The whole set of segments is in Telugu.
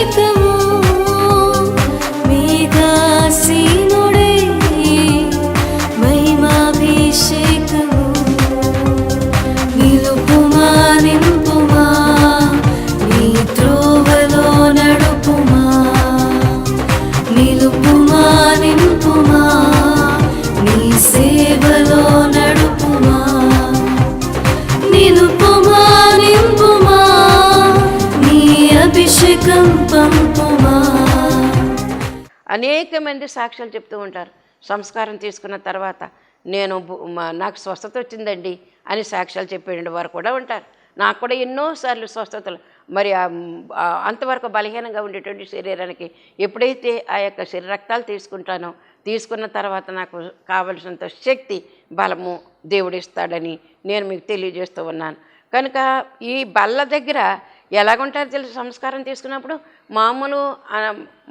noite అనేక మంది సాక్ష్యాలు చెప్తూ ఉంటారు. సంస్కారం తీసుకున్న తర్వాత నేను నాకు స్వస్థత వచ్చిందండి అని సాక్ష్యాలు చెప్పేటువంటి వారు కూడా ఉంటారు. నాకు కూడా ఎన్నోసార్లు స్వస్థతలు. మరి అంతవరకు బలహీనంగా ఉండేటువంటి శరీరానికి ఎప్పుడైతే ఆ యొక్క శరీరక్తాలు తీసుకుంటానో తీసుకున్న తర్వాత నాకు కావలసినంత శక్తి బలము దేవుడిస్తాడని నేను మీకు తెలియజేస్తూ ఉన్నాను. కనుక ఈ బల్ల దగ్గర ఎలాగుంటారు తెలుసు సంస్కారం తీసుకున్నప్పుడు? మామూలు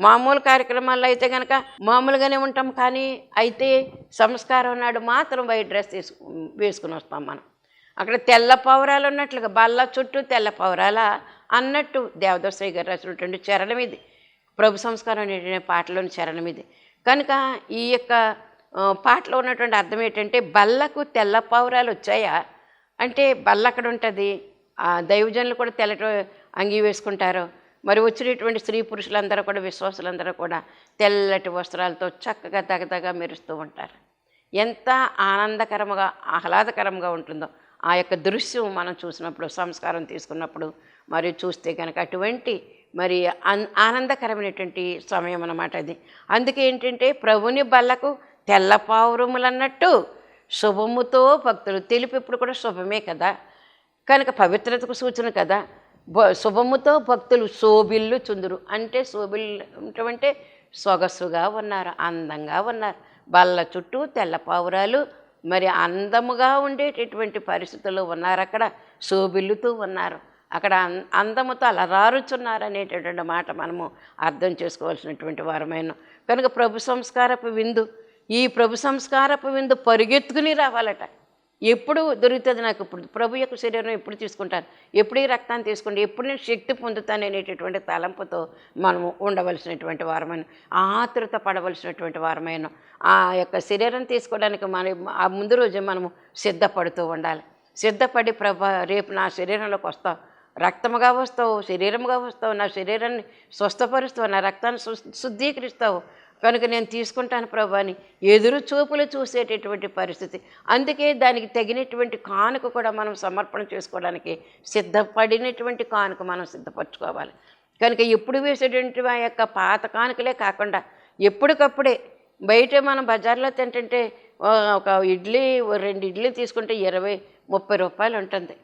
మామూలు కార్యక్రమాల్లో అయితే కనుక మామూలుగానే ఉంటాం కానీ అయితే సంస్కారం నాడు మాత్రం వైట్ డ్రెస్ తీసు వేసుకుని వస్తాం మనం. అక్కడ తెల్ల పౌరాలు ఉన్నట్లుగా బల్ల చుట్టూ తెల్ల పౌరాల? అన్నట్టు దేవదశ్రీ గారు రాసినటువంటి చరణం ఇది. ప్రభు సంస్కారం అనేటువంటి పాటలోని చరణం ఇది. కనుక ఈ యొక్క పాటలో ఉన్నటువంటి అర్థం ఏంటంటే బల్లకు తెల్ల పౌరాలు వచ్చాయా? అంటే బల్ల అక్కడ ఉంటుంది? దైవజనులు కూడా తెల్లటి అంగీ వేసుకుంటారు. మరి వచ్చినటువంటి స్త్రీ పురుషులందరూ కూడా విశ్వాసులందరూ కూడా తెల్లటి వస్త్రాలతో చక్కగా దగదగా మెరుస్తూ ఉంటారు. ఎంత ఆనందకరంగా ఆహ్లాదకరంగా ఉంటుందో ఆ యొక్క దృశ్యం మనం చూసినప్పుడు సంస్కారం తీసుకున్నప్పుడు మరి చూస్తే కనుక అటువంటి మరి ఆనందకరమైనటువంటి సమయం అన్నమాట అది. అందుకే ఏంటంటే ప్రభుని బల్లకు తెల్ల పావురములన్నట్టు శుభముతో భక్తులు తెలుపు ఇప్పుడు కూడా శుభమే కదా. కనుక పవిత్రతకు సూచన కదా? శుభముతో భక్తులు శోభిల్లు చుందురు. అంటే శోభిల్లు అంటే సొగసుగా ఉన్నారు అందంగా ఉన్నారు. బల్ల చుట్టూ తెల్ల పావురాలు మరి అందముగా ఉండేటటువంటి పరిస్థితుల్లో ఉన్నారు అక్కడ. శోభిల్లుతూ ఉన్నారు. అక్కడ అందముతో అలరారుచున్నారు అనేటటువంటి మాట మనము అర్థం చేసుకోవాల్సినటువంటి వారమైన. కనుక ప్రభు సంస్కారపు విందు ఈ ప్రభు సంస్కారపు విందు పరిగెత్తుకుని రావాలట. ఎప్పుడు దొరుకుతుంది నాకు ఇప్పుడు? ప్రభు యొక్క శరీరం ఎప్పుడు తీసుకుంటాను ఎప్పుడు ఈ రక్తాన్ని తీసుకుంటే ఎప్పుడు నేను శక్తి పొందుతాను అనేటటువంటి తలంపుతో మనము ఉండవలసినటువంటి వారమైన ఆతృత పడవలసినటువంటి వారమైన ఆ యొక్క శరీరం తీసుకోవడానికి మన ఆ ముందు రోజు మనము సిద్ధపడుతూ ఉండాలి. సిద్ధపడి ప్రభ రేపు నా శరీరంలోకి వస్తావు. రక్తముగా వస్తావు శరీరముగా వస్తావు. నా శరీరాన్ని స్వస్థపరుస్తావు. నా రక్తాన్ని శుద్ధీకరిస్తావు. కనుక నేను తీసుకుంటాను ప్రభు అని ఎదురు చూపులు చూసేటటువంటి పరిస్థితి. అందుకే దానికి తగినటువంటి కానుక కూడా మనం సమర్పణ చేసుకోవడానికి సిద్ధపడినటువంటి కానుక మనం సిద్ధపరచుకోవాలి. కనుక ఎప్పుడు వేసేటువంటి ఆ యొక్క పాత కానుకలే కాకుండా ఎప్పటికప్పుడే బయట మనం బజార్లో తింటుంటే ఒక ఇడ్లీ రెండు ఇడ్లీ తీసుకుంటే ఇరవై ముప్పై రూపాయలు ఉంటుంది.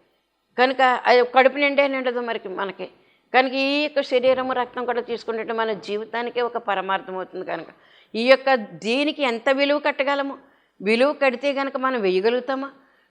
కనుక అది కడుపు నిండే నిండదు మరికి మనకి. కనుక ఈ యొక్క శరీరము రక్తం కూడా తీసుకుంటే మన జీవితానికే ఒక పరమార్థం అవుతుంది కనుక. ఈ యొక్క దీనికి ఎంత విలువ కట్టగలము? విలువ కడితే కనుక మనం వేయగలుగుతామా?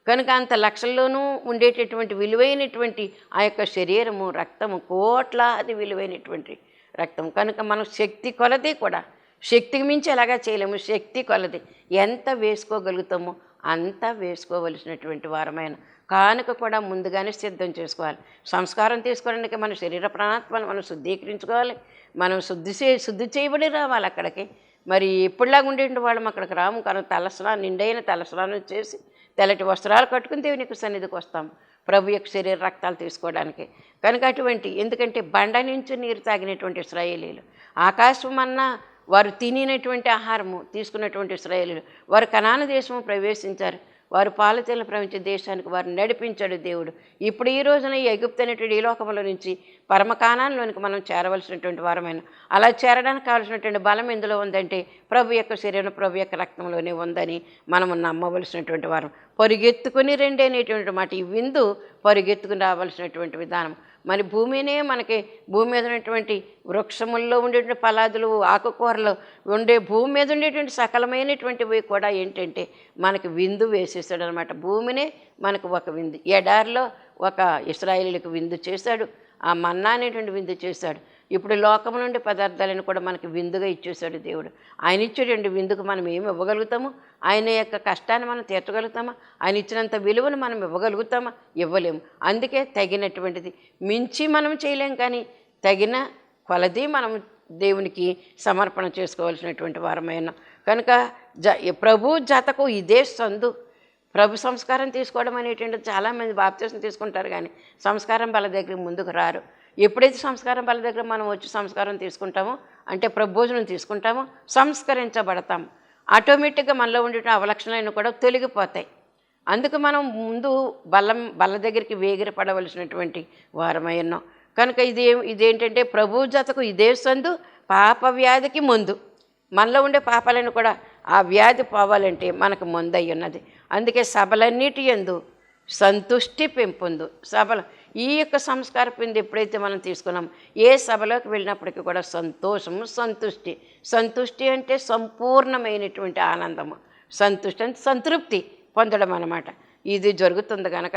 కనుక అంత లక్షల్లోనూ ఉండేటటువంటి విలువైనటువంటి ఆ యొక్క శరీరము రక్తము కోట్లాది విలువైనటువంటి రక్తం కనుక మనం శక్తి కొలది కూడా శక్తికి మించి ఎలాగా చేయలేము. శక్తి కొలది. ఎంత వేసుకోగలుగుతామో అంతా వేసుకోవలసినటువంటి వారమైన కానుక కూడా ముందుగానే సిద్ధం చేసుకోవాలి. సంస్కారం తీసుకోవడానికి మన శరీర ప్రాణాత్మను మనం శుద్ధీకరించుకోవాలి. మనం శుద్ధి చే శుద్ధి చేయబడి రావాలి అక్కడికి. మరి ఎప్పుడులాగా ఉండేటువంటి వాళ్ళం అక్కడికి రాము. కనుక తలస్నానం నిండైన తలస్నానం చేసి తెల్లటి వస్త్రాలు కట్టుకుని దేవునికి సన్నిధికి వస్తాం. ప్రభు యొక్క శరీర రక్తాలు తీసుకోవడానికి. కనుక అటువంటి ఎందుకంటే బండ నుంచి నీరు తాగినటువంటి ఇస్రాయేలీలు ఆకాశం అన్నా వారు తినినటువంటి ఆహారము తీసుకున్నటువంటి ఇస్రాయేలీలు వారు కనాన దేశము ప్రవేశించారు. వారు పాలతీల ప్రపంచ దేశానికి వారు నడిపించాడు దేవుడు. ఇప్పుడు ఈ రోజున ఈ ఎగుప్తు అనేటువంటి ఈ లోకంలో నుంచి పరమకాణంలోనికి మనం చేరవలసినటువంటి వారమైన అలా చేరడానికి కావాల్సినటువంటి బలం ఎందులో ఉందంటే ప్రభు యొక్క శరీరం ప్రభు యొక్క రక్తంలోనే ఉందని మనము నమ్మవలసినటువంటి వారం. పరుగెత్తుకుని రెండే అనేటువంటి మాట ఈ విందు పరుగెత్తుకుని రావాల్సినటువంటి విధానం. మరి భూమినే మనకి భూమి మీద ఉన్నటువంటి వృక్షముల్లో ఉండేటువంటి ఫలాదులు ఆకుకూరలు ఉండే భూమి మీద ఉండేటువంటి సకలమైనటువంటివి కూడా ఏంటంటే మనకి విందు వేసేసాడు అనమాట భూమినే మనకు ఒక విందు ఎడారిలో ఒక ఇస్రాయేలీలకు విందు చేశాడు ఆ మన్నా అనేటువంటి విందు చేశాడు. ఇప్పుడు లోకం నుండి పదార్థాలను కూడా మనకి విందుగా ఇచ్చేశాడు దేవుడు. ఆయన ఇచ్చేటువంటి విందుకు మనం ఏమి ఇవ్వగలుగుతాము? ఆయన యొక్క కష్టాన్ని మనం తీర్చగలుగుతామా? ఆయన ఇచ్చినంత విలువను మనం ఇవ్వగలుగుతామా? ఇవ్వలేము. అందుకే తగినటువంటిది. మించి మనం చేయలేం కానీ తగిన కొలది మనం దేవునికి సమర్పణ చేసుకోవాల్సినటువంటి వారమైన కనుక జ ప్రభు జతకు ఇదే సందు. ప్రభు సంస్కారం తీసుకోవడం అనేటువంటిది చాలామంది బాప్తీసం తీసుకుంటారు కానీ సంస్కారం వాళ్ళ దగ్గర ముందుకు రారు. ఎప్పుడైతే సంస్కారం బల దగ్గర మనం వచ్చి సంస్కారం తీసుకుంటామో అంటే ప్రభోజనం తీసుకుంటామో సంస్కరించబడతాం. ఆటోమేటిక్గా మనలో ఉండే అవలక్షణాలను కూడా తొలగిపోతాయి. అందుకు మనం ముందు బలం బల్ల దగ్గరికి వేగిర పడవలసినటువంటి వారమై ఉన్నాం. కనుక ఇది ఇదేంటంటే ప్రభు జతకు ఇదే సందు పాప వ్యాధికి ముందు. మనలో ఉండే పాపాలను కూడా ఆ వ్యాధి పోవాలంటే మనకు ముందయ్యున్నది ఉన్నది. అందుకే సభలన్నిటి ఎందు సంతుష్టి పెంపొందు. సభలు ఈ యొక్క సంస్కార పిండి ఎప్పుడైతే మనం తీసుకున్నాం ఏ సభలోకి వెళ్ళినప్పటికీ కూడా సంతోషము సంతుష్టి. సంతుష్టి అంటే సంపూర్ణమైనటువంటి ఆనందము. సంతుష్టి అంటే సంతృప్తి పొందడం అన్నమాట. ఇది జరుగుతుంది కనుక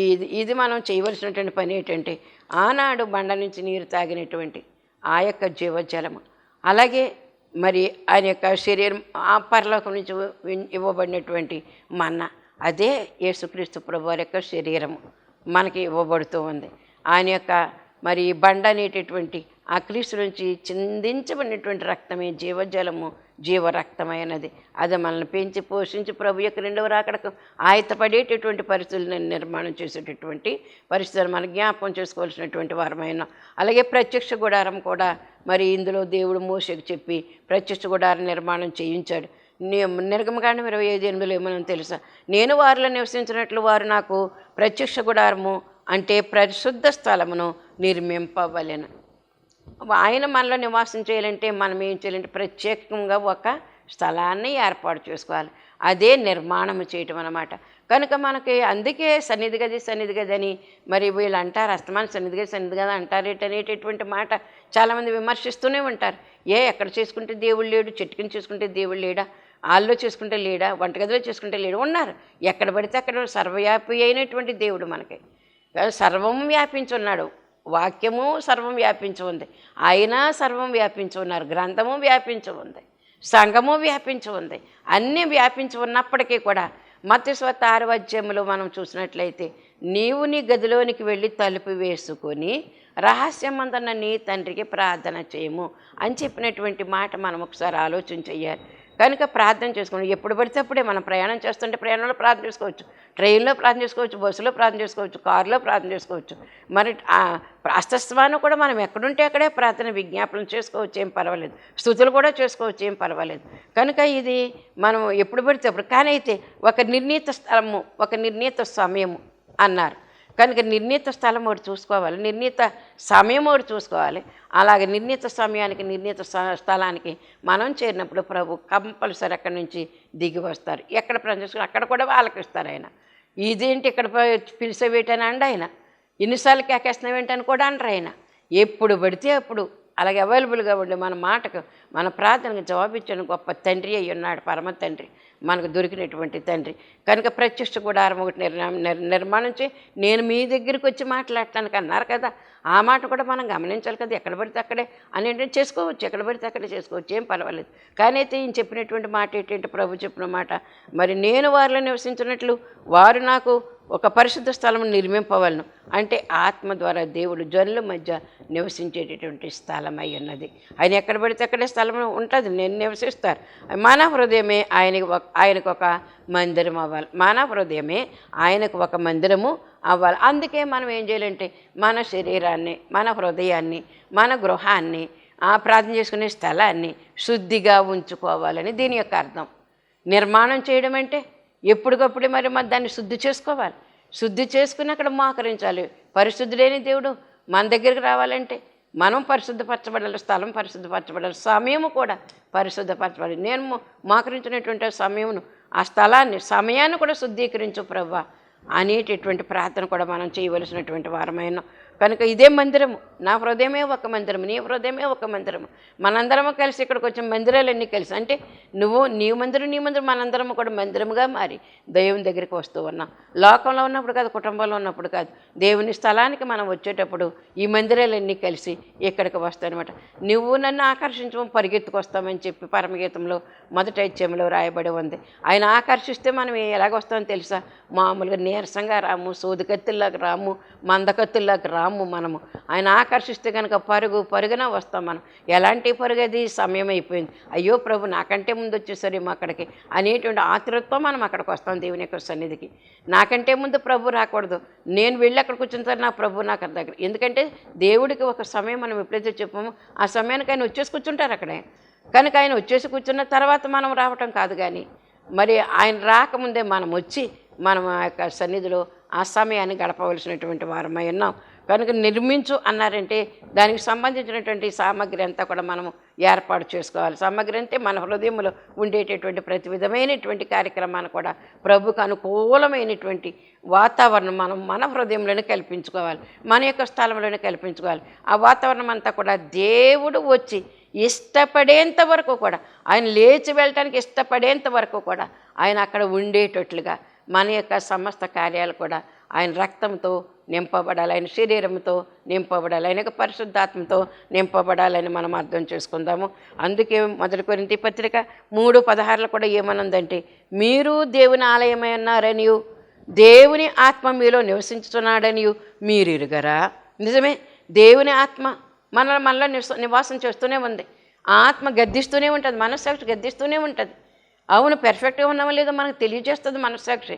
ఇది ఇది మనం చేయవలసినటువంటి పని ఏంటంటే ఆనాడు బండ నుంచి నీరు తాగినటువంటి ఆ యొక్క జీవజలము. అలాగే మరి ఆయన యొక్క శరీరం ఆ పరలోకం నుంచి ఇవ్వబడినటువంటి మన్న అదే యేసుక్రీస్తు ప్రభు వారి యొక్క శరీరము. మనకి ఇవ్వబడుతూ ఉంది. ఆయన యొక్క మరి బండ అనేటటువంటి ఆ క్రీస్తు నుంచి చిందించబడినటువంటి రక్తమే జీవజలము జీవరక్తమైనది. అది మనల్ని పెంచి పోషించి ప్రభు యొక్క రెండవ రాకడకు ఆయతపడేటటువంటి పరిస్థితులను నిర్మాణం చేసేటటువంటి పరిస్థితులు మనం జ్ఞాపకం చేసుకోవాల్సినటువంటి వారమైన. అలాగే ప్రత్యక్ష గుడారం కూడా మరి ఇందులో దేవుడు మోసకు చెప్పి ప్రత్యక్ష గుడారం నిర్మాణం చేయించాడు. నిర్గమకాండం ఇరవై ఐదు ఎనిమిదిలో ఏమని తెలుసా? నేను వారిలో నివసించినట్లు వారు నాకు ప్రత్యక్ష గుడారము అంటే పరిశుద్ధ స్థలమును నిర్మింపవలెను. ఆయన మనలో నివాసం చేయాలంటే మనం ఏం చేయాలంటే ప్రత్యేకంగా ఒక స్థలాన్ని ఏర్పాటు చేసుకోవాలి. అదే నిర్మాణం చేయటం అన్నమాట. కనుక మనకి అందుకే సన్నిధి గది సన్నిధి గది అని మరి వీళ్ళు అంటారు. అస్తమాన సన్నిధి గది సన్నిధి గది అంటారేట అనేటటువంటి మాట చాలామంది విమర్శిస్తూనే ఉంటారు. ఏ ఎక్కడ చేసుకుంటే దేవుడు లేడు? చెట్టుకుని చేసుకుంటే దేవుడు లేడా? ఆల్లో చూసుకుంటే లేడా వంటగదిలో చూసుకుంటే లేడు ఉన్నారు. ఎక్కడ పడితే అక్కడ సర్వవ్యాపి అయినటువంటి దేవుడు మనకి. సర్వం వ్యాపించి ఉన్నాడు వాక్యము సర్వం వ్యాపించి ఉంది. ఆయన సర్వం వ్యాపించి ఉన్నారు. గ్రంథము వ్యాపించి ఉంది. సంఘము వ్యాపించి ఉంది. అన్నీ వ్యాపించి ఉన్నప్పటికీ కూడా మత్స్వత ఆరవద్యములో మనం చూసినట్లయితే నీవు నీ గదిలోనికి వెళ్ళి తలుపు వేసుకొని రహస్యమందన్న నీ తండ్రికి ప్రార్థన చేయము అని చెప్పినటువంటి మాట మనం ఒకసారి ఆలోచన చేయాలి. కనుక ప్రార్థన చేసుకోండి. ఎప్పుడు పడితే అప్పుడే మనం ప్రయాణం చేస్తుంటే ప్రయాణంలో ప్రార్థన చేసుకోవచ్చు. ట్రైన్లో ప్రార్థన చేసుకోవచ్చు బస్సులో ప్రార్థన చేసుకోవచ్చు కారులో ప్రార్థన చేసుకోవచ్చు. మరి అస్తస్వాన్ని కూడా మనం ఎక్కడుంటే అక్కడే ప్రార్థన విజ్ఞాపనం చేసుకోవచ్చు ఏం పర్వాలేదు. స్థుతులు కూడా చేసుకోవచ్చు ఏం పర్వాలేదు. కనుక ఇది మనం ఎప్పుడు పడితే అప్పుడు. కానీ అయితే ఒక నిర్ణీత స్థలము ఒక నిర్ణీత సమయము అన్నారు. కనుక నిర్ణీత స్థలం ఒకటి చూసుకోవాలి నిర్ణీత సమయం ఒకటి చూసుకోవాలి. అలాగే నిర్ణీత సమయానికి నిర్ణీత స్థలానికి మనం చేరినప్పుడు ప్రభు కంపల్సరీ అక్కడి నుంచి దిగి వస్తారు. ఎక్కడ ప్రజలు చేసుకుని అక్కడ కూడా వాళ్ళకి ఇస్తారు ఆయన. ఇదేంటి ఇక్కడ పిలిచేవేటని అండి ఆయన. ఎన్నిసార్లు కేకేస్తున్నావేంటి అని కూడా అనరు ఆయన. ఎప్పుడు పడితే అప్పుడు అలాగే అవైలబుల్గా ఉండి మన మాటకు మన ప్రార్థనకు జవాబిచ్చిన గొప్ప తండ్రి అయి ఉన్నాడు పరమ తండ్రి. మనకు దొరికినటువంటి తండ్రి. కనుక ప్రత్యక్ష గుడారం ఒకటి నిర్మాణం చేయి. నేను మీ దగ్గరికి వచ్చి మాట్లాడటానికి అన్నారు కదా ఆ మాట కూడా మనం గమనించాలి కదా ఎక్కడ పడితే అక్కడే అని ఏంటంటే చేసుకోవచ్చు ఎక్కడ పడితే అక్కడే చేసుకోవచ్చు ఏం పర్వాలేదు. కానీ అయితే ఈయన చెప్పినటువంటి మాట ఏంటంటే ప్రభు చెప్పిన మాట మరి నేను వారిలో నివసించినట్లు వారు నాకు ఒక పరిశుద్ధ స్థలం నిర్మింపవలను. అంటే ఆత్మ ద్వారా దేవుడు జనుల మధ్య నివసించేటటువంటి స్థలం అయి ఉన్నది. ఆయన ఎక్కడ పడితే అక్కడే స్థలం ఉంటుంది. నేను నివసిస్తారు. మానవ హృదయమే ఆయనకి ఒక ఆయనకు ఒక మందిరం అవ్వాలి. మానవ హృదయమే ఆయనకు ఒక మందిరము అవ్వాలి. అందుకే మనం ఏం చేయాలంటే మన శరీరాన్ని మన హృదయాన్ని మన గృహాన్ని ఆ ప్రార్థన చేసుకునే స్థలాన్ని శుద్ధిగా ఉంచుకోవాలని దీని యొక్క అర్థం. నిర్మాణం చేయడం అంటే ఎప్పటికప్పుడే మరి మరి దాన్ని శుద్ధి చేసుకోవాలి. శుద్ధి చేసుకుని అక్కడ మోకరించాలి పరిశుద్ధులేని దేవుడు మన దగ్గరికి రావాలంటే మనం పరిశుద్ధపరచబడాలి స్థలం పరిశుద్ధపరచబడాలి సమయము కూడా పరిశుద్ధపరచబడాలి. నేను మోకరించినటువంటి సమయమును ఆ స్థలాన్ని సమయాన్ని కూడా శుద్ధీకరించు ప్రవ్వా అనేటటువంటి ప్రార్థన కూడా మనం చేయవలసినటువంటి వారమైన కనుక ఇదే మందిరము. నా హృదయమే ఒక మందిరము. నీ హృదయమే ఒక మందిరము. మనందరము కలిసి ఇక్కడికి వచ్చిన మందిరాలన్నీ కలిసి. అంటే నువ్వు నీ మందిరం నీ మందిరం మనందరము కూడా మందిరముగా మారి దైవం దగ్గరికి వస్తూ ఉన్నాం. లోకంలో ఉన్నప్పుడు కాదు కుటుంబంలో ఉన్నప్పుడు కాదు. దేవుని స్థలానికి మనం వచ్చేటప్పుడు ఈ మందిరాలన్నీ కలిసి ఇక్కడికి వస్తాయన్నమాట నువ్వు నన్ను ఆకర్షించడం పరిగెత్తుకొస్తామని చెప్పి పరమగీతంలో మొదటి అధ్యాయంలో రాయబడి ఉంది. ఆయన ఆకర్షిస్తే మనం ఎలాగొస్తామో తెలుసా? మామూలుగా నీరసంగా రాము సోదికత్తుల్లాగా రాము మందకత్తుల్లాగా రాము. మనము. ఆయన ఆకర్షిస్తే కనుక పరుగు పరుగున వస్తాం మనం. ఎలాంటి పరుగు అది సమయం అయిపోయింది. అయ్యో ప్రభు నాకంటే ముందు వచ్చేసరేమో అక్కడికి అనేటువంటి ఆతృతతో మనం అక్కడికి వస్తాం దేవుని యొక్క సన్నిధికి. నాకంటే ముందు ప్రభు రాకూడదు. నేను వెళ్ళి అక్కడికి వచ్చిన నా ప్రభు నాకు దగ్గర. ఎందుకంటే దేవుడికి ఒక సమయం మనం ఎప్పుడైతే చెప్పామో ఆ సమయానికి ఆయన వచ్చేసి కూర్చుంటారు అక్కడే. కనుక ఆయన వచ్చేసి కూర్చున్న తర్వాత మనం రావటం కాదు కానీ మరి ఆయన రాకముందే మనం వచ్చి మనం ఆ యొక్క సన్నిధిలో ఆ సమయాన్ని గడపవలసినటువంటి వారమై ఉన్నాం. కనుక నిర్మించు అన్నారంటే దానికి సంబంధించినటువంటి సామాగ్రి అంతా కూడా మనము ఏర్పాటు చేసుకోవాలి. సామాగ్రి అంటే మన హృదయంలో ఉండేటటువంటి ప్రతి విధమైనటువంటి కార్యక్రమాన్ని కూడా ప్రభుకు అనుకూలమైనటువంటి వాతావరణం మనం మన హృదయంలోనే కల్పించుకోవాలి. మన యొక్క స్థలంలోనే కల్పించుకోవాలి. ఆ వాతావరణం అంతా కూడా దేవుడు వచ్చి ఇష్టపడేంత వరకు కూడా ఆయన లేచి వెళ్ళటానికి ఇష్టపడేంత వరకు కూడా ఆయన అక్కడ ఉండేటట్లుగా మన యొక్క సమస్త కార్యాలు కూడా ఆయన రక్తంతో నింపబడాలని శరీరంతో నింపబడాలని పరిశుద్ధాత్మతో నింపబడాలని మనం అర్థం చేసుకుందాము. అందుకే మొదటి కొరింతి పత్రిక మూడు పదహారులు కూడా ఏమనుందంటే మీరు దేవుని ఆలయమై ఉన్నారనియు దేవుని ఆత్మ మీలో నివసించుతున్నాడనియు మీరు ఇరుగరా నిజమే దేవుని ఆత్మ మన మనలో నివాసం చేస్తూనే ఉంది. ఆత్మ గద్దిస్తూనే ఉంటుంది మనస్సాక్షి గద్దిస్తూనే ఉంటుంది. అవును పెర్ఫెక్ట్గా ఉన్నామో లేదో మనకు తెలియజేస్తుంది మనస్సాక్షి.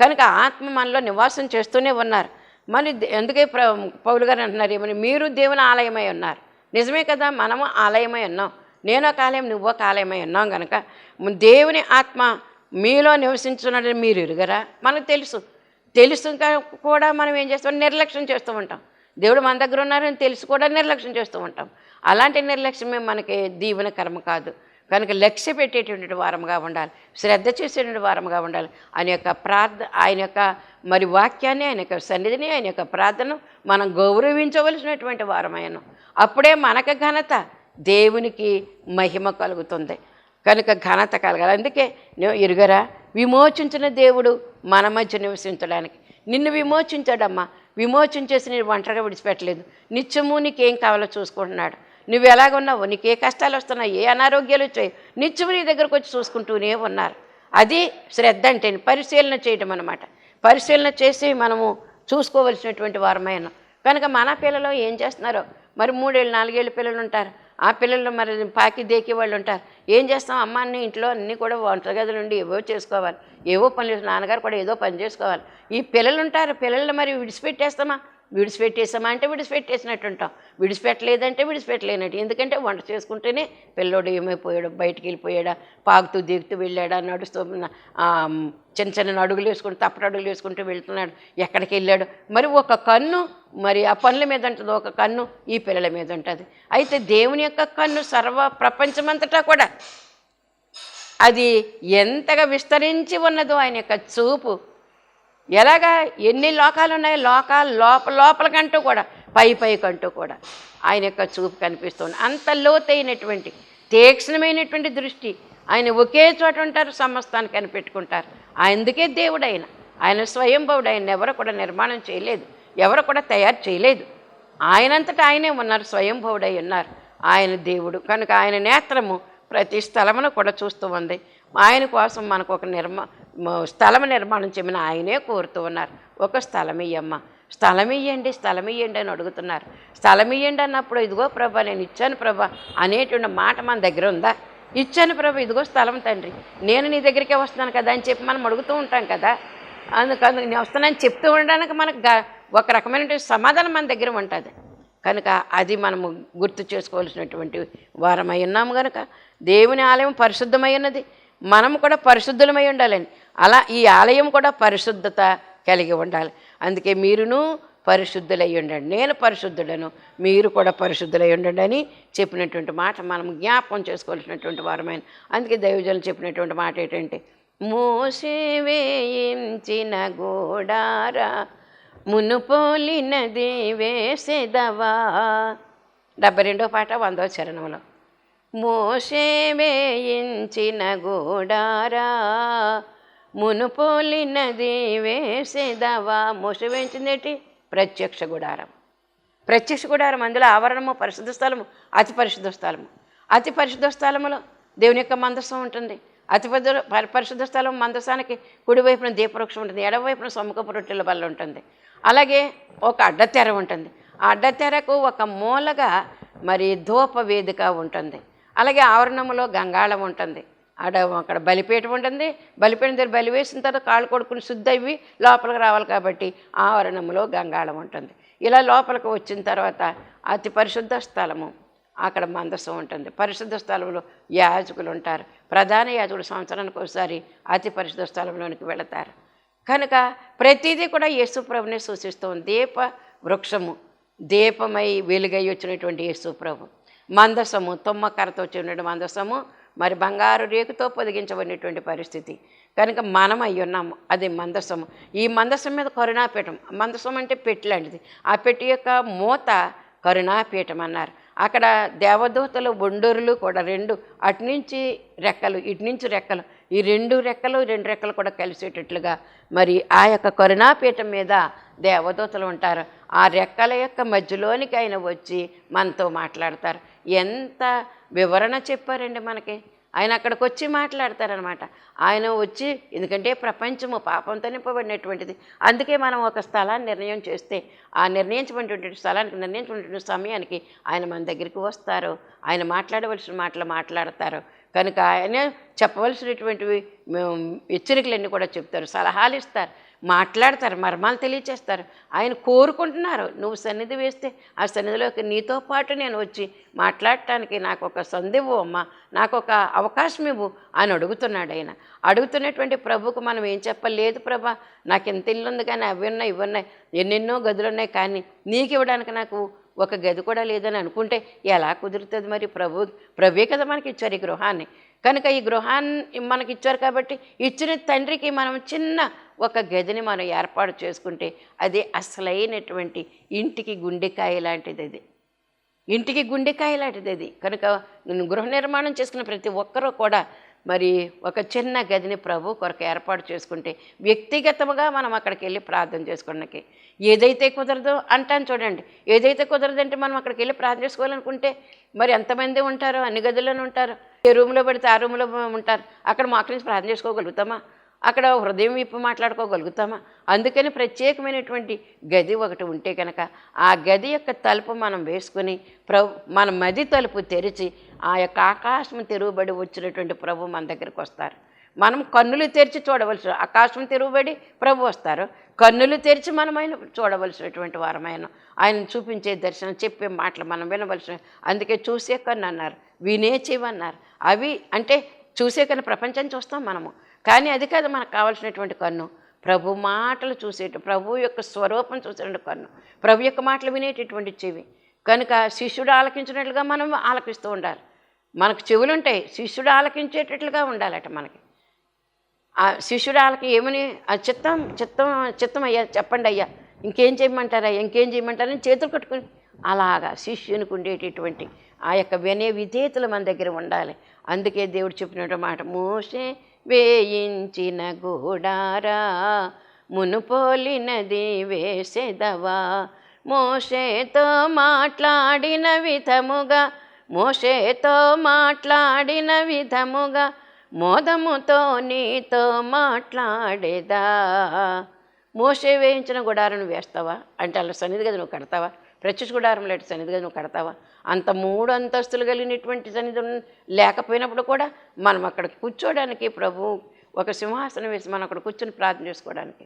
కనుక ఆత్మ మనలో నివాసం చేస్తూనే ఉన్నారు. మరి దే- ప్ర పౌలు గారు అంటున్నారు ఏమని? మీరు దేవుని ఆలయమై ఉన్నారు. నిజమే కదా మనము ఆలయమై ఉన్నాం. నేనో ఒక ఆలయం నువ్వు ఆలయమై ఉన్నాం కనుక దేవుని ఆత్మ మీలో నివసించున్నాడని మీరు ఎరుగరా? మనకు తెలుసు. తెలుసు కూడా మనం ఏం చేస్తాం? నిర్లక్ష్యం చేస్తూ ఉంటాం. దేవుడు మన దగ్గర ఉన్నారని తెలుసు కూడా నిర్లక్ష్యం చేస్తూ ఉంటాం. అలాంటి నిర్లక్ష్యమే మనకి దీవెన కర్మ కాదు. కనుక లక్ష్య పెట్టేటువంటి వారముగా ఉండాలి శ్రద్ధ చేసేటువంటి వారముగా ఉండాలి. ఆయన యొక్క ప్రార్థ ఆయన యొక్క మరి వాక్యాన్ని ఆయన యొక్క సన్నిధిని ఆయన యొక్క ప్రార్థన మనం గౌరవించవలసినటువంటి వారమైన అప్పుడే మనకు ఘనత దేవునికి మహిమ కలుగుతుంది. కనుక ఘనత కలగాలి. అందుకే నువ్వు ఇరుగరా విమోచించిన దేవుడు మన మధ్య నివసించడానికి. నిన్ను విమోచించాడమ్మా విమోచించేసి నేను ఒంటరిగా విడిచిపెట్టలేదు. నిత్యము నీకేం కావాలో చూసుకుంటున్నాడు. నువ్వు ఎలాగున్నావు? నీకు ఏ కష్టాలు వస్తున్నాయి ఏ అనారోగ్యాలు వచ్చాయి? నిత్యము నీ దగ్గరకు వచ్చి చూసుకుంటూనే ఉన్నారు. అది శ్రద్ధ అంటే పరిశీలన చేయడం అనమాట పరిశీలన చేసి మనము చూసుకోవలసినటువంటి వారమైన కనుక మన పిల్లలు ఏం చేస్తున్నారో? మరి మూడేళ్ళు నాలుగేళ్ళు పిల్లలు ఉంటారు. ఆ పిల్లలు మరి పాకి దేకి వాళ్ళు ఉంటారు. ఏం చేస్తాం? అమ్మాన్ని ఇంట్లో అన్నీ కూడా వంటగది నుండి ఏవో చేసుకోవాలి. ఏవో పనులు నాన్నగారు కూడా ఏదో పని చేసుకోవాలి. ఈ పిల్లలు ఉంటారు. పిల్లలు మరి విడిచిపెట్టేస్తామా? విడిచిపెట్టేసామా అంటే విడిచిపెట్టేసినట్టు ఉంటాం విడిచిపెట్టలేదంటే విడిచిపెట్టలేనట్టు. ఎందుకంటే వంట చేసుకుంటేనే పిల్లోడు ఏమైపోయాడు బయటికి వెళ్ళిపోయాడా పాకుతూ దిగుతూ వెళ్ళాడా నడుస్తూ చిన్న చిన్న అడుగులు వేసుకుంటూ తప్పటి అడుగులు వేసుకుంటూ వెళ్తున్నాడు ఎక్కడికి వెళ్ళాడు. మరి ఒక కన్ను మరి ఆ పనుల మీద ఉంటుంది ఒక కన్ను ఈ పిల్లల మీద ఉంటుంది. అయితే దేవుని యొక్క కన్ను సర్వ ప్రపంచమంతటా కూడా అది ఎంతగా విస్తరించి ఉన్నదో ఆయన యొక్క చూపు ఎలాగా? ఎన్ని లోకాలు ఉన్నాయో లోకాలు లోపల లోపలకంటూ కూడా పై పై కంటూ కూడా ఆయన యొక్క చూపు కనిపిస్తుంది. అంత లోతైనటువంటి తీక్షణమైనటువంటి దృష్టి. ఆయన ఒకే చోట ఉంటారు సమస్తాన్ని కనిపెట్టుకుంటారు. అందుకే దేవుడు ఆయన ఆయన స్వయంభవుడు ఆయన ఎవరు కూడా నిర్మాణం చేయలేదు. ఎవరు కూడా తయారు చేయలేదు. ఆయనంతటా ఆయనే ఉన్నారు స్వయంభవుడై ఉన్నారు. ఆయన దేవుడు. కనుక ఆయన నేత్రము ప్రతి స్థలమును కూడా చూస్తూ ఉంది. ఆయన కోసం మనకు ఒక నిర్మా స్థలం నిర్మాణం చేయమని ఆయనే కోరుతూ ఉన్నారు. ఒక స్థలం ఇయ్యమ్మ స్థలం ఇయ్యండి స్థలం ఇయ్యండి అని అడుగుతున్నారు. స్థలం ఇయ్యండి అన్నప్పుడు ఇదిగో ప్రభా నేను ఇచ్చాను ప్రభా అనేటువంటి మాట మన దగ్గర ఉందా? ఇచ్చాను ప్రభ ఇదిగో స్థలం తండ్రి. నేను నీ దగ్గరికే వస్తున్నాను కదా అని చెప్పి మనం అడుగుతూ ఉంటాం కదా. అందుకని నేను వస్తానని చెప్తూ ఉండడానికి మనకు ఒక రకమైన సమాధానం మన దగ్గర ఉంటుంది. కనుక అది మనము గుర్తు చేసుకోవాల్సినటువంటి వారమై ఉన్నాము కనుక దేవుని ఆలయం పరిశుద్ధమై ఉన్నది. మనము కూడా పరిశుద్ధులమై ఉండాలండి అలా ఈ ఆలయం కూడా పరిశుద్ధత కలిగి ఉండాలి. అందుకే మీరును పరిశుద్ధులై ఉండండి. నేను పరిశుద్ధుడను మీరు కూడా పరిశుద్ధులై ఉండండి అని చెప్పినటువంటి మాట మనం జ్ఞాపకం చేసుకోవాల్సినటువంటి వారమైన అందుకే దైవజనులు చెప్పినటువంటి మాట ఏంటంటే మూసి వేయించిన గోడారా మునుపోలినది వేసేదవా? డెబ్బై రెండో పాట వందో చరణంలో మోసే వేయించిన గోడారా మునుపోలినది వేసేదవా? మోసే వేయించిందేంటి ప్రత్యక్ష గుడారం. ప్రత్యక్ష గుడారం అందులో ఆవరణము పరిశుద్ధ స్థలము అతి పరిశుద్ధ స్థలము. అతి పరిశుద్ధ స్థలములో దేవుని యొక్క మందసం ఉంటుంది. అతి పెద్ద పరి- పరిశుద్ధ స్థలం మందసానికి కుడివైపున దీపవృక్షం ఉంటుంది. ఎడవైపున సముఖపు రొట్టెల బల్ల ఉంటుంది. అలాగే ఒక అడ్డతెర ఉంటుంది. ఆ అడ్డతెరకు ఒక మూలగా మరి ధూప వేదిక ఉంటుంది. అలాగే ఆవరణములో గంగాళం ఉంటుంది. ఆడ అక్కడ బలిపీఠం ఉంటుంది. బలిపీఠం దగ్గర బలి వేసిన తర్వాత కాళ్ళు కొడుకుని శుద్ధి అయ్యి లోపలికి రావాలి కాబట్టి ఆవరణంలో గంగాళం ఉంటుంది. ఇలా లోపలికి వచ్చిన తర్వాత అతి పరిశుద్ధ స్థలము. అక్కడ మందసం ఉంటుంది. పరిశుద్ధ స్థలంలో యాజకులు ఉంటారు. ప్రధాన యాజకుడు సంవత్సరానికి ఒకసారి అతి పరిశుద్ధ స్థలంలోనికి వెళతారు. కనుక ప్రతిదీ కూడా యేసు ప్రభునే సూచిస్తుంది దీప వృక్షము. దీపమై వెలుగై వచ్చినటువంటి యేసు ప్రభు. మందసము. తుమ్మకరతో చెందిన మందసము. మరి బంగారు రేకుతో పొదిగించబడినటువంటి పరిస్థితి. కనుక మనం అయి ఉన్నాము అది మందసము. ఈ మందసం మీద కరుణాపీఠం. మందసం అంటే పెట్టి లాంటిది. ఆ పెట్టి యొక్క మూత కరుణాపీఠం అన్నారు. అక్కడ దేవదూతలు బొండూరులు కూడా రెండు అటు నుంచి రెక్కలు ఇటు నుంచి రెక్కలు. ఈ రెండు రెక్కలు రెండు రెక్కలు కూడా కలిసేటట్లుగా మరి ఆ యొక్క కరుణాపీఠం మీద దేవదూతలు ఉంటారు. ఆ రెక్కల యొక్క మధ్యలోనికి ఆయన వచ్చి మనతో మాట్లాడతారు. ఎంత వివరణ చెప్పారండి మనకి. ఆయన అక్కడికి వచ్చి మాట్లాడతారనమాట. ఆయన వచ్చి ఎందుకంటే ప్రపంచము పాపంతో నింపబడినటువంటిది. అందుకే మనం ఒక స్థలాన్ని నిర్ణయం చేస్తే ఆ నిర్ణయించబడినటువంటి స్థలానికి నిర్ణయించినటువంటి సమయానికి ఆయన మన దగ్గరికి వస్తారు. ఆయన మాట్లాడవలసిన మాటలు మాట్లాడతారు. కనుక ఆయన చెప్పవలసినటువంటివి మేము హెచ్చరికలన్నీ కూడా చెప్తారు సలహాలు ఇస్తారు. మాట్లాడతారు మర్మాలు తెలియచేస్తారు. ఆయన కోరుకుంటున్నారు నువ్వు సన్నిధి వేస్తే ఆ సన్నిధిలోకి నీతో పాటు నేను వచ్చి మాట్లాడటానికి నాకు ఒక సందివ్వు అమ్మ నాకు ఒక అవకాశం ఇవ్వు అని అడుగుతున్నాడు ఆయన. అడుగుతున్నటువంటి ప్రభుకు మనం ఏం చెప్పలేదు ప్రభా నాకు ఎంత ఇల్లు ఉంది కానీ అవి ఉన్నాయి ఇవి ఉన్నాయి ఎన్నెన్నో గదులు ఉన్నాయి కానీ నీకు ఇవ్వడానికి నాకు ఒక గది కూడా లేదని అనుకుంటే ఎలా కుదురుతుంది మరి ప్రభు? ప్రభే కదా మనకి ఇచ్చారు ఈ గృహాన్ని. కనుక ఈ గృహాన్ని మనకి ఇచ్చారు కాబట్టి ఇచ్చిన తండ్రికి మనం చిన్న ఒక గదిని మనం ఏర్పాటు చేసుకుంటే అది అసలైనటువంటి ఇంటికి గుండెకాయ లాంటిది అది. ఇంటికి గుండెకాయ లాంటిది అది. కనుక గృహ నిర్మాణం చేసుకున్న ప్రతి ఒక్కరూ కూడా మరి ఒక చిన్న గదిని ప్రభు కొరకు ఏర్పాటు చేసుకుంటే వ్యక్తిగతంగా మనం అక్కడికి వెళ్ళి ప్రార్థన చేసుకోవడానికి ఏదైతే కుదరదో అంటాను చూడండి. ఏదైతే కుదరదంటే మనం అక్కడికి వెళ్ళి ప్రార్థన చేసుకోవాలనుకుంటే మరి ఎంతమంది ఉంటారో? అన్ని గదుల్లోనే ఉంటారు? ఏ రూమ్లో పెడితే ఆ రూమ్లో ఉంటారు? అక్కడ మాకు నుంచి ప్రార్థన చేసుకోగలుగుతామా? అక్కడ హృదయం విప్పి మాట్లాడుకోగలుగుతామా? అందుకని ప్రత్యేకమైనటువంటి గది ఒకటి ఉంటే కనుక ఆ గది యొక్క తలుపు మనం వేసుకుని ప్రభు మన మది తలుపు తెరిచి ఆ యొక్క ఆకాశం తెరువబడి వచ్చినటువంటి ప్రభు మన దగ్గరికి వస్తారు. మనం కన్నులు తెరిచి చూడవలసి ఆకాశం తెరువబడి ప్రభు వస్తారు. కన్నులు తెరిచి మనమైన చూడవలసినటువంటి వారమైన ఆయన చూపించే దర్శనం చెప్పే మాటలు మనం వినవలసిన అందుకే చూసే కన్ను అన్నారు వినే చెవి అన్నారు. అవి అంటే చూసే కన్నా ప్రపంచం చూస్తాం మనము. కానీ అది కాదు మనకు కావాల్సినటువంటి కన్ను. ప్రభు మాటలు చూసేట ప్రభు యొక్క స్వరూపం చూసేటువంటి కన్ను. ప్రభు యొక్క మాటలు వినేటటువంటి చెవి. కనుక శిష్యుడు ఆలకించినట్లుగా మనం ఆలకిస్తూ ఉండాలి. మనకు చెవులు ఉంటాయి శిష్యుడు ఆలకించేటట్లుగా ఉండాలట మనకి. ఆ శిష్యుడు వాళ్ళకి ఏమని ఆ చిత్తం చిత్తం చిత్తం అయ్యా చెప్పండి అయ్యా. ఇంకేం చేయమంటారా ఇంకేం చేయమంటారని చేతులు కట్టుకుని అలాగా శిష్యునికి ఉండేటటువంటి ఆ యొక్క వినయ విధేయతలు మన దగ్గర ఉండాలి. అందుకే దేవుడు చెప్పినటువంటి మాట మోసే వేయించిన గూడారా మునుపోలినది వేసెదవా? మోషేతో మాట్లాడిన విధముగా మోషేతో మాట్లాడిన విధముగా మోదముతో నీతో మాట్లాడేదా? మోసే వేయించిన గుడారను వేస్తావా? అంటే అలా సన్నిధి గది నువ్వు కడతావా? ప్రత్యక్ష గుడారం లాంటి సన్నిధిగా నువ్వు కడతావా? అంత మూడు అంతస్తులు కలిగినటువంటి సన్నిధి లేకపోయినప్పుడు కూడా మనం అక్కడ కూర్చోడానికి ప్రభు ఒక సింహాసనం వేసి మనం అక్కడ కూర్చొని ప్రార్థన చేసుకోవడానికి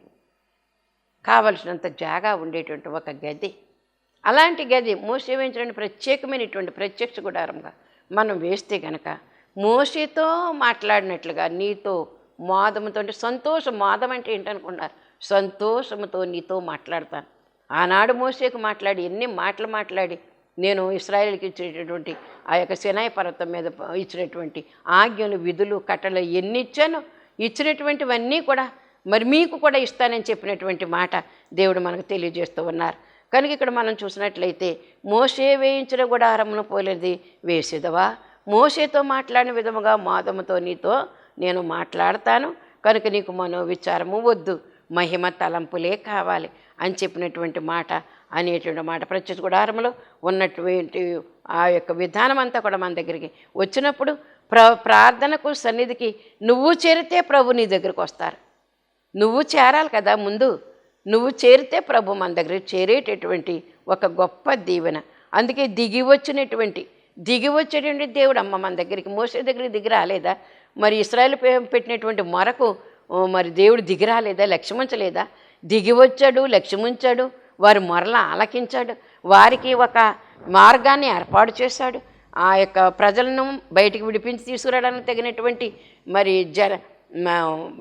కావలసినంత జాగా ఉండేటువంటి ఒక గది. అలాంటి గది మోసేవించడానికి ప్రత్యేకమైనటువంటి ప్రత్యక్ష గుడారంగా మనం వేస్తే గనక మోసేతో మాట్లాడినట్లుగా నీతో మోదముతో అంటే సంతోషం మోదం అంటే ఏంటనుకున్నారు? సంతోషముతో నీతో మాట్లాడతాను. ఆనాడు మోసేకు మాట్లాడి ఎన్ని మాటలు మాట్లాడి నేను ఇస్రాయేల్కి ఇచ్చేటటువంటి ఆ యొక్క సినాయి పర్వతం మీద ఇచ్చినటువంటి ఆజ్ఞలు విధులు కట్టలు ఎన్ని ఇచ్చానో ఇచ్చినటువంటివన్నీ కూడా మరి మీకు కూడా ఇస్తానని చెప్పినటువంటి మాట దేవుడు మనకు తెలియజేస్తూ ఉన్నారు. కనుక ఇక్కడ మనం చూసినట్లయితే మోసే వేయించిన గుడారమును పోలేది వేసేదవా? మోసేతో మాట్లాడిన విధముగా మాదముతో నీతో నేను మాట్లాడతాను. కనుక నీకు మనో విచారము వద్దు. మహిమ తలంపులే కావాలి. అని చెప్పినటువంటి మాట అనేటువంటి మాట. ప్రత్యక్ష గుడారంలో ఉన్నటువంటి ఆ యొక్క విధానం అంతా కూడా మన దగ్గరికి వచ్చినప్పుడు ప్ర ప్రార్థనకు సన్నిధికి నువ్వు చేరితే ప్రభు నీ దగ్గరికి వస్తారు. నువ్వు చేరాలి కదా ముందు. నువ్వు చేరితే ప్రభు మన దగ్గర చేరేటటువంటి ఒక గొప్ప దీవెన. అందుకే దిగి వచ్చినటువంటి దిగి వచ్చేటువంటి దేవుడు అమ్మ మన దగ్గరికి మోసే దగ్గరికి దిగి రాలేదా? మరి ఇస్రాయల్ పెట్టినటువంటి మొరకు మరి దేవుడు దిగి రాలేదా? లక్ష్యముంచలేదా? దిగివచ్చాడు లక్ష్యముంచాడు వారి మొరల ఆలకించాడు వారికి ఒక మార్గాన్ని ఏర్పాటు చేశాడు. ఆ యొక్క ప్రజలను బయటికి విడిపించి తీసుకురావడానికి తగినటువంటి మరి జర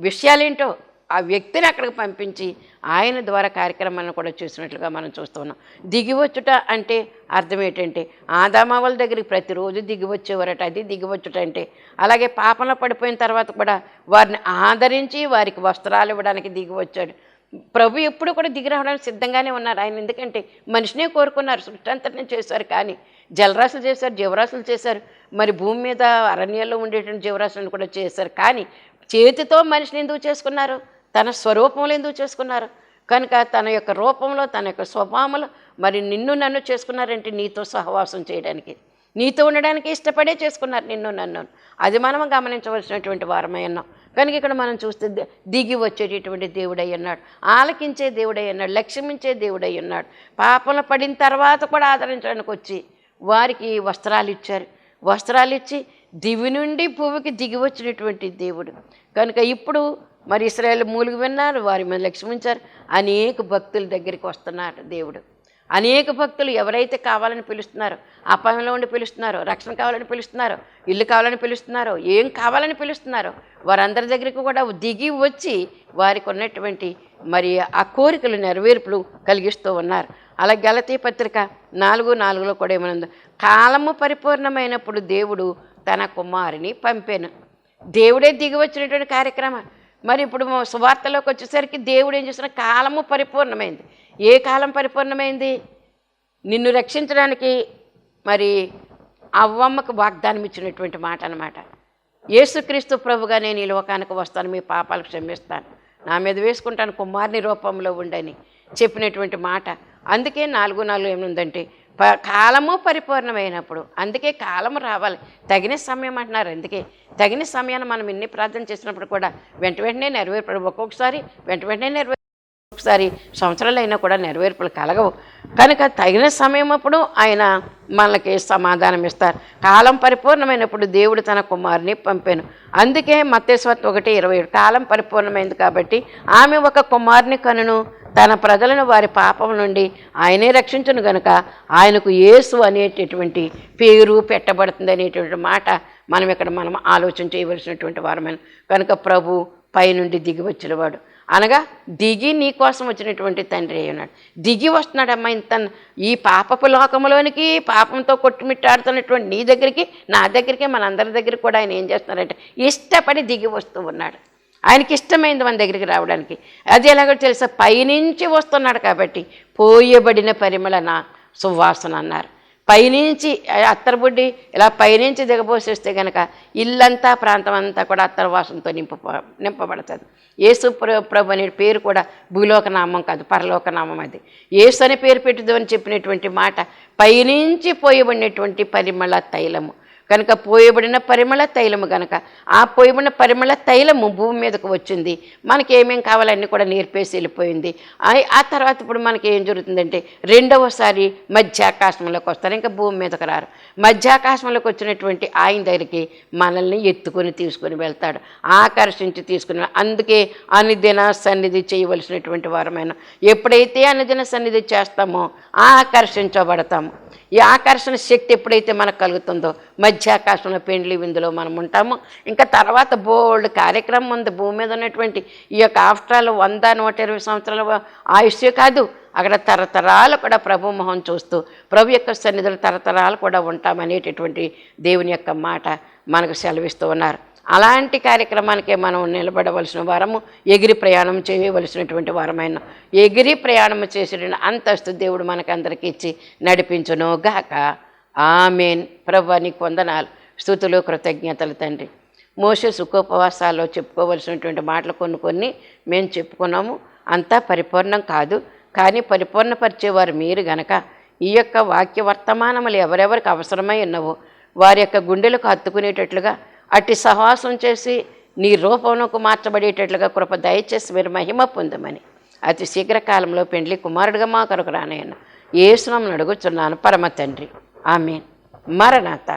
విషయాలేంటో ఆ వ్యక్తిని అక్కడికి పంపించి ఆయన ద్వారా కార్యక్రమాలను కూడా చూసినట్లుగా మనం చూస్తున్నాం దిగివచ్చుట అంటే అర్థం ఏంటంటే ఆదామావల దగ్గరికి ప్రతిరోజు దిగివచ్చేవారట అది దిగివచ్చుట అంటే అలాగే పాపంలో పడిపోయిన తర్వాత కూడా వారిని ఆదరించి వారికి వస్త్రాలు ఇవ్వడానికి దిగివచ్చాడు. ప్రభు ఎప్పుడు కూడా దిగి రావడానికి సిద్ధంగానే ఉన్నారు. ఆయన ఎందుకంటే మనిషినే కోరుకున్నారు. సృష్టి అంతటిని చేశారు. కానీ జలరాశులు చేశారు జీవరాశులు చేశారు. మరి భూమి మీద అరణ్యాల్లో ఉండేటువంటి జీవరాశులను కూడా చేశారు. కానీ చేతితో మనిషిని ఎందుకు చేసుకున్నారు? తన స్వరూపంలో ఎందుకు చేసుకున్నారు? కనుక తన యొక్క రూపంలో తన యొక్క స్వభావంలో మరి నిన్ను నన్ను చేసుకున్నారంటే నీతో సహవాసం చేయడానికి. నీతో ఉండడానికి ఇష్టపడే చేసుకున్నారు నిన్ను నన్ను. అది మనం గమనించవలసినటువంటి వారమై ఉన్నాం. కనుక ఇక్కడ మనం చూస్తే దిగి వచ్చేటటువంటి దేవుడై ఉన్నాడు. ఆలకించే దేవుడై ఉన్నాడు. లక్ష్మించే దేవుడై ఉన్నాడు. పాపంలో పడిన తర్వాత కూడా ఆదరించడానికి వచ్చి వారికి వస్త్రాలు ఇచ్చారు. వస్త్రాలు ఇచ్చి దివి నుండి పువ్వుకి దిగి వచ్చినటువంటి దేవుడు. కనుక ఇప్పుడు మరి ఇస్రాయల్ మూలుగు విన్నారు వారి మీద లక్ష్మించారు. అనేక భక్తుల దగ్గరికి వస్తున్నారు దేవుడు. అనేక భక్తులు ఎవరైతే కావాలని పిలుస్తున్నారో అపాయంలో ఉండి పిలుస్తున్నారో రక్షణ కావాలని పిలుస్తున్నారో ఇల్లు కావాలని పిలుస్తున్నారో ఏం కావాలని పిలుస్తున్నారో వారందరి దగ్గరికి కూడా దిగి వచ్చి వారికి ఉన్నటువంటి మరి ఆ కోరికలు నెరవేర్పులు కలిగిస్తూ ఉన్నారు. అలా గలతీ పత్రిక నాలుగు నాలుగులో కూడా ఏమనుంది కాలము పరిపూర్ణమైనప్పుడు దేవుడు తన కుమారుని పంపాను. దేవుడే దిగి వచ్చినటువంటి కార్యక్రమం. మరి ఇప్పుడు సువార్తలోకి వచ్చేసరికి దేవుడు ఏం చేసిన కాలము పరిపూర్ణమైంది. ఏ కాలం పరిపూర్ణమైంది? నిన్ను రక్షించడానికి మరి అవ్వమ్మకు వాగ్దానం ఇచ్చినటువంటి మాట అనమాట యేసుక్రీస్తు ప్రభుగా నేను ఈ లోకానికి వస్తాను మీ పాపాలు క్షమిస్తాను. నా మీద వేసుకుంటాను కుమారుని రూపంలో ఉండని చెప్పినటువంటి మాట. అందుకే నాలుగు నాలుగు ఏముందంటే ప కాలము పరిపూర్ణమైనప్పుడు అందుకే కాలము రావాలి. తగిన సమయం అంటున్నారు అందుకే. తగిన సమయాన్ని మనం ఎన్ని ప్రార్థన చేసినప్పుడు కూడా వెంట వెంటనే నెరవేర్పడు ఒక్కొక్కసారి వెంట వెంటనే నెరవేరు ఒకసారి సంవత్సరాలు అయినా కూడా నెరవేర్పులు కలగవు. కనుక తగిన సమయం అప్పుడు ఆయన మనకి సమాధానం ఇస్తారు. కాలం పరిపూర్ణమైనప్పుడు దేవుడు తన కుమారుని పంపాను. అందుకే మత్తేశ్వత్ ఒకటి ఇరవై ఏడు. కాలం పరిపూర్ణమైంది కాబట్టి ఆమె ఒక కుమారుని కనును తన ప్రజలను వారి పాపం నుండి ఆయనే రక్షించను గనుక ఆయనకు యేసు అనేటటువంటి పేరు పెట్టబడుతుంది అనేటువంటి మాట మనం ఇక్కడ మనం ఆలోచన చేయవలసినటువంటి వారమైన. కనుక ప్రభు పైనుండి దిగి వచ్చినవాడు అనగా దిగి నీ కోసం వచ్చినటువంటి తండ్రి అయి ఉన్నాడు. దిగి వస్తున్నాడమ్మా ఇంత ఈ పాపపు లోకంలోనికి పాపంతో కొట్టుమిట్టాడుతున్నటువంటి నీ దగ్గరికి నా దగ్గరికి మనందరి దగ్గరికి కూడా ఆయన ఏం చేస్తున్నారంటే ఇష్టపడి దిగి వస్తూ ఉన్నాడు. ఆయనకి ఇష్టమైంది మన దగ్గరికి రావడానికి. అది ఎలాగో తెలుసా? పైనుంచి వస్తున్నాడు కాబట్టి పోయబడిన పరిమళ నా సువాసన అన్నారు. పైనుంచి అత్తరబుడ్డి ఇలా పైనుంచి దిగబోసేస్తే కనుక ఇల్లంతా ప్రాంతం అంతా కూడా అత్తర వాసనతో నింప నింపబడుతుంది. యేసు ప్రభు అనే పేరు కూడా భూలోక నామం కాదు పరలోక నామం అది. యేసు అనే పేరు పెట్టుదు అని చెప్పినటువంటి మాట పైనుంచి పోయబడినటువంటి పరిమళ తైలము. కనుక పోయబడిన పరిమళ తైలము కనుక ఆ పోయబడిన పరిమళ తైలము భూమి మీదకు వచ్చింది. మనకి ఏమేం కావాలన్నీ కూడా నేర్పేసి వెళ్ళిపోయింది. ఆ- తర్వాత ఇప్పుడు మనకి ఏం జరుగుతుందంటే రెండవసారి మధ్యాకాశంలోకి వస్తారు. ఇంకా భూమి మీదకి రారు. మధ్యాకాశంలోకి వచ్చినటువంటి ఆయన దగ్గరికి మనల్ని ఎత్తుకొని తీసుకొని వెళ్తాడు. ఆకర్షించి తీసుకుని అందుకే అనుదిన సన్నిధి చేయవలసినటువంటి వారమైన ఎప్పుడైతే అనుదిన సన్నిధి చేస్తామో ఆకర్షించబడతాము. ఈ ఆకర్షణ శక్తి ఎప్పుడైతే మనకు కలుగుతుందో మధ్యాకాశంలో పెండ్లి విందులో మనం ఉంటామో. ఇంకా తర్వాత బోల్డ్ కార్యక్రమం ఉంది. భూమి మీద ఉన్నటువంటి ఈ యొక్క ఆఫ్టర్ వంద నూట ఇరవై సంవత్సరాల ఆయుష్ కాదు అక్కడ తరతరాలు కూడా ప్రభు మొహం చూస్తూ ప్రభు యొక్క సన్నిధులు తరతరాలు కూడా ఉంటామనేటటువంటి దేవుని యొక్క మాట మనకు సెలవిస్తూ ఉన్నారు. అలాంటి కార్యక్రమానికే మనం నిలబడవలసిన వారము ఎగిరి ప్రయాణం చేయవలసినటువంటి వారమైన ఎగిరి ప్రయాణం చేసిన అంతస్తు దేవుడు మనకందరికి ఇచ్చి నడిపించును గాక. ఆమెన్. ప్రభు నీకు వందనాలు. స్థుతులు కృతజ్ఞతలు తండ్రి. మోసే సుఖోపవాసాల్లో చెప్పుకోవలసినటువంటి మాటలు కొన్ని కొన్ని మేము చెప్పుకున్నాము. అంతా పరిపూర్ణం కాదు. కానీ పరిపూర్ణపరిచేవారు మీరు గనక ఈ యొక్క వాక్య వర్తమానములు ఎవరెవరికి అవసరమై ఉన్నవో వారి యొక్క గుండెలకు హత్తుకునేటట్లుగా అట్టి సహవాసం చేసి నీ రూపంలోకి మార్చబడేటట్లుగా కృప దయచేసి మీరు మహిమ పొందమని. అతి శీఘ్రకాలంలో పెండ్లి కుమారుడిగా మా కొరకు రానయ్యను. ఏ స్నామం అడుగుచున్నాను పరమ తండ్రి. ఆమె మరణాత.